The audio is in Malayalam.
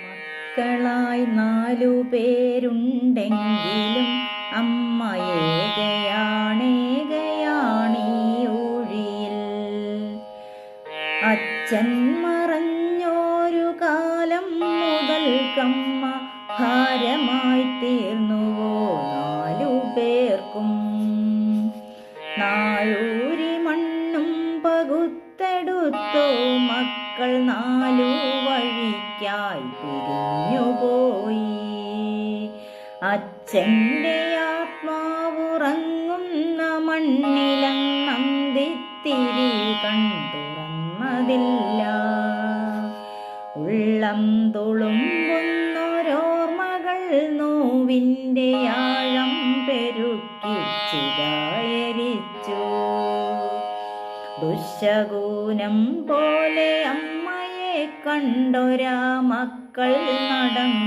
മക്കളായി നാലു പേരുണ്ടെങ്കിലും അമ്മ ഏകയാണേകയാണീ ഊഴിയിൽ അച്ഛൻ മറഞ്ഞോരു കാലം മുതൽക്കമ്മ ഭാരമായി തീർന്നുവോ നാലു പേർക്കും. മണ്ണും പകുത്തെടുത്തു മക്കൾ നാലു വഴിക്കായി പിരിഞ്ഞുപോയി. അച്ഛന്റെ ആത്മാവുറങ്ങുന്ന മണ്ണിലന്നന്തിത്തിരി കണ്ടുറന്നതില്ല. ഉള്ളം തുളുമ്പുന്നൊരോർമ്മകൾ നോവിന്റെ ആഴം പെരുക്കി ചിതായരിച്ചു ദുശകൂനം പോലെ അമ്മയെ കണ്ടൊരാ മക്കൾ നടന്നു.